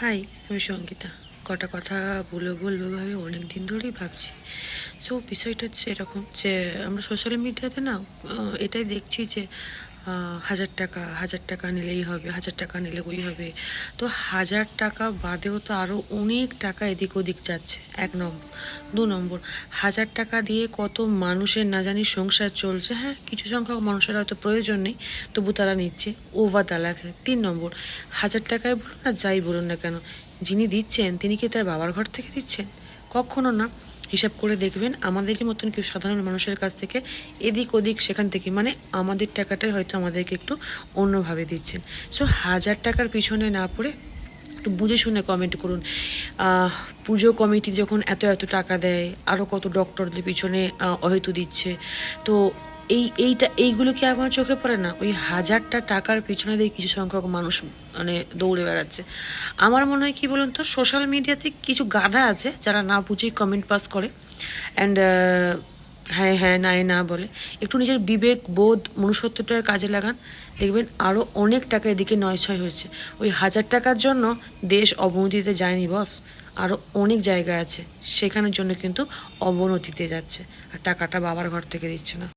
High, আমি সঙ্গীতা। কটা কথা বলে বলব ভাবে অনেক দিন ধরেই ভাবছি। সো বিষয়টা হচ্ছে এরকম যে, আমরা সোশ্যাল মিডিয়াতে না এটাই দেখছি যে হাজার টাকা হাজার টাকা নিলেই হবে, হাজার টাকা নিলে ওই হবে। তো হাজার টাকা বাদেও তো আরও অনেক টাকা এদিক ওদিক যাচ্ছে। এক নম্বর দু নম্বর, হাজার টাকা দিয়ে কত মানুষের না জানি সংসার চলছে। হ্যাঁ কিছু সংখ্যক মানুষের হয়তো প্রয়োজন নেই, তবু তারা নিচ্ছে। ওভার তালাক তিন নম্বর, হাজার টাকায় বলুন না যাই বলুন না কেন, যিনি দিচ্ছেন, তিনি কি তার বাবার ঘর থেকে দিচ্ছেন? কখনো না। হিসাব করে দেখবেন। আমাদেরই মতন কেউ সাধারণ মানুষের কাছ থেকে এদিক ওদিক সেখান থেকে মানে আমাদের টাকাটাই হয়তো আমাদেরকে একটু অন্যভাবে দিচ্ছেন। সো হাজার টাকার পিছনে না পড়ে একটু বুঝে শুনে কমেন্ট করুন। পুজো কমিটি যখন এত এত টাকা দেয় আরও কত ডক্টরদের পিছনে অহেতু দিচ্ছে। তো এই, এইটা, এইগুলো কি আমার চোখে পড়ে না? ওই হাজারটা টাকার পিছনে দিয়ে কিছু সংখ্যক মানুষ মানে দৌড়ে বেড়াচ্ছে। আমার মনে হয় কি বলুন তো সোশ্যাল মিডিয়াতে কিছু গাধা আছে যারা না বুঝেই কমেন্ট পাস করে। অ্যান্ড হ্যাঁ হ্যাঁ না না বলে। একটু নিজের বিবেক, বোধ মনুষ্যত্বটাকে কাজে লাগান। দেখবেন আরও অনেক টাকা এদিকে নয় ছয় হয়েছে। ওই হাজার টাকার জন্য দেশ অবনতিতে যায়নি বস আরও অনেক জায়গা আছে। সেখানের জন্য কিন্তু অবনতিতে যাচ্ছে। আর টাকাটা বাবার ঘর থেকে দিচ্ছে না।